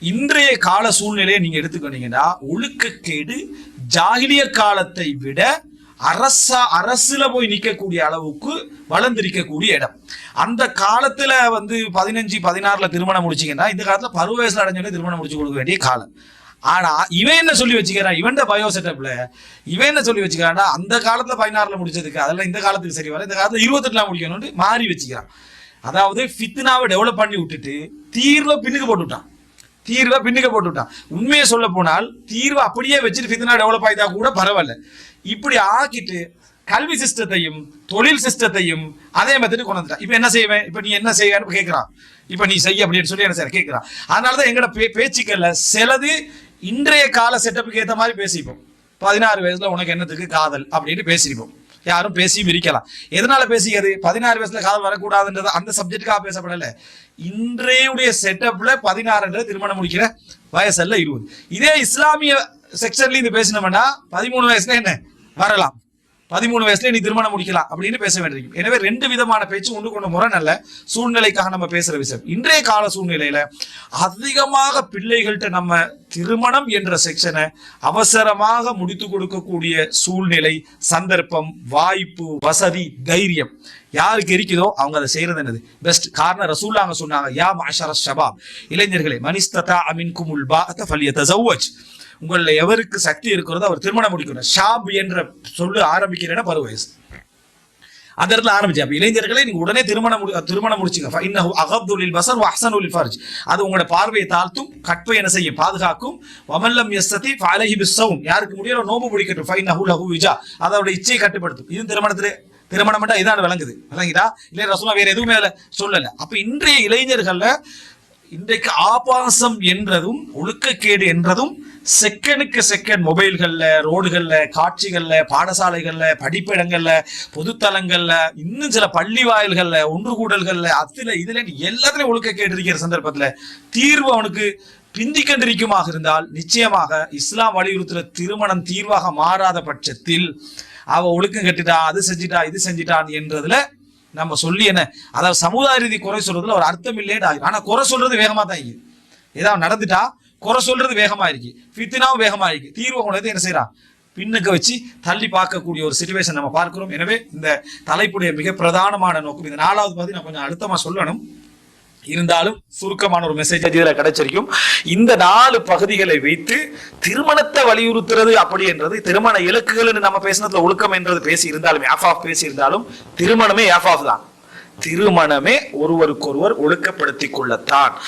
இன்றைய கால சூழ்நிலையை நீங்க எடுத்துக்கிட்டீங்கன்னா ஒழுக்கக்கேடு ஜாகிலிய காலத்தை விட அரசா அரசுல போய் நிற்கக்கூடிய அளவுக்கு வளர்ந்திருக்கக்கூடிய இடம். அந்த காலத்துல வந்து பதினஞ்சு பதினாறுல திருமணம் முடிச்சிங்கன்னா இந்த காலத்துல பருவ வயசுல அடைஞ்சோடனே திருமணம் முடிச்சு கொடுக்க வேண்டிய காலம். ஆனா இவன் என்ன சொல்லி வச்சுக்கிறான்? இவன் பயோ செட்டப்ல இவன் என்ன சொல்லி வச்சுக்கிறான்னா அந்த காலத்துல பதினாறுல முடிச்சதுக்கு அதெல்லாம் இந்த காலத்துக்கு சரி வர இந்த காலத்துல இருபத்தெட்டுல முடிக்கணும்னு மாறி வச்சுக்கிறான். அதாவது ஃபித்னாவை டெவலப் பண்ணி விட்டுட்டு தீர்வை பின்னுக்கு போட்டு விட்டான். தீர்வை பின்னுக்க போட்டு விட்டான் உண்மையை சொல்ல போனால் தீர்வை அப்படியே வச்சுட்டு ஃபித்னா டெவலப் ஆகிதா கூட பரவாயில்ல. இப்படி ஆக்கிட்டு கல்வி சிஸ்டத்தையும் தொழில் சிஸ்டத்தையும் அதே மாதிரி கொண்டு வந்துட்டான். இப்போ என்ன செய்வேன்? இப்போ நீ என்ன செய்வேன்னு கேட்குறான் இப்போ நீ செய்ய அப்படின்னு சொல்லி என்ன செய்ய கேட்குறான் அதனால தான் எங்களோட பே பேச்சுக்கள்ல சிலது இன்றைய கால செட்டப்புக்கு ஏற்ற மாதிரி பேசிப்போம். பதினாறு வயசுல உனக்கு என்னத்துக்கு காதல் அப்படின்னு பேசிப்போம். யாரும் பேசியும் இருக்கலாம் எதனால பேசிக்கிறது பதினாறு வயசுல காதல் வரக்கூடாதுன்றது அந்த சப்ஜெக்டுக்காக பேசப்படல. இன்றையுடைய செட்டப்ல பதினாறுன்றது திருமணம் முடிக்கிற வயசல்ல இருபது. இதே இஸ்லாமிய செக்ஷன்ல இது பேசினோம்னா பதிமூணு வயசுல என்ன? வரலாம். பதிமூணு வயசுல நீ திருமணம் முடிக்கலாம் அப்படின்னு பேச வேண்டியிருக்கும் எனவே ரெண்டு விதமான பேச்சு ஒன்று கொண்ட முரண் அல்ல. சூழ்நிலைக்காக நம்ம பேசுற விஷயம். இன்றைய கால சூழ்நிலையில அதிகமாக பிள்ளைகள்கிட்ட நம்ம திருமணம் என்ற செக்ஷனை அவசரமாக முடித்து கொடுக்கக்கூடிய சூழ்நிலை சந்தர்ப்பம் வாய்ப்பு வசதி தைரியம் யாருக்கு இருக்குதோ அவங்க அதை செய்யறது என்னது? பெஸ்ட் காரணம் ரசூல்லாங்க சொன்னாங்க யா மாஷர ஷபாப் இளைஞர்களே மனிஸ்ததா அமின் குமுல் பா ஃபல்யதஸவ்வஜ் உங்களில் எவருக்கு சக்தி இருக்கிறதோ அவர் திருமணம் முடிக்கணும். ஷாப் என்ற சொல்லு ஆரம்பிக்கிறேன்னா பருவ வயசு. அந்த இடத்துல ஆரம்பிச்சு. அப்ப இளைஞர்களே நீங்க உடனே திருமணம் திருமணம் முடிச்சுங்க. இன்னஹு அகப்துலில் பசர் அஹ்சனுலில் ஃபர்ஜ் அது உங்களோட பார்வையை தாழ்த்தும் கற்பை என்ன செய்யும்? பாதுகாக்கும். வமல்லம் யஸ்ததி ஃபாலஹி பிஸ்ஸவும். யாருக்கு முடியல நோம்பு பிடிக்கட்டும். ஃபைனஹு அஹு விஜா அதோட இச்சையை கட்டுப்படுத்தும். இது திருமணத்திலே திருமணம் மட்டும் இதான் விளங்குது. விளங்குதா? இல்லை ரசமா வேற எதுவுமே அதுல சொல்லல. அப்ப இன்றைய இளைஞர்கள்ல இன்றைக்கு ஆபாசம் என்றதும் ஒழுக்கக்கேடு என்றதும் செகண்டுக்கு செகண்ட் மொபைல்கள்ல ரோடுகள்ல காட்சிகள்ல பாடசாலைகள்ல படிப்பிடங்கள்ல பொதுத்தலங்கள்ல இன்னும் சில பள்ளி வாயில்கள்ல ஒன்று கூடல்கள்ல அதுல இதுல எல்லாத்துலயும் ஒழுக்க கேட்டிருக்கிற சந்தர்ப்பத்துல தீர்வு அவனுக்கு பிந்திக்கண்டிருக்குமாக இருந்தால் நிச்சயமாக இஸ்லாம் வலியுறுத்துற திருமணம் தீர்வாக மாறாத பட்சத்தில் அவ ஒழுக்கம் கட்டிட்டா அது செஞ்சிட்டா இது செஞ்சிட்டான் என்றதுல நம்ம சொல்லி என்ன அதாவது சமுதாய ரீதி குறை சொல்றதுல ஒரு அர்த்தம் இல்லையே ஆனா குறை சொல்றது வேகமா தான் ஏதாவது நடந்துட்டா குறை சொல்றது வேகமா இருக்கு. ஃபித்னாவும் வேகமா இருக்கு. தீர்வு கொண்டது என்ன செய்யறான் பின்னுக்கு வச்சு தள்ளி பார்க்கக்கூடிய ஒரு சுச்சுவேஷன் நம்ம பார்க்கிறோம். எனவே இந்த தலைப்புடைய மிக பிரதானமான நோக்கம் இந்த நாலாவது பகுதி நான் கொஞ்சம் அழுத்தமா சொல்லணும். இருந்தாலும் சுருக்கமான ஒரு மெசேஜ் இதில் கிடைச்சிருக்கும். இந்த நாலு பகுதிகளை வைத்து திருமணத்தை வலியுறுத்துறது அப்படி என்றது திருமண இலக்குகள் நம்ம பேசினதுல ஒழுக்கம் என்றது பேசி இருந்தாலும் ஆஃப் ஆஃப் பேசி இருந்தாலும் திருமணமே ஆஃப் ஆஃப் தான். திருமணமே ஒருவருக்கொருவர் ஒழுக்கப்படுத்திக் கொள்ளத்தான்.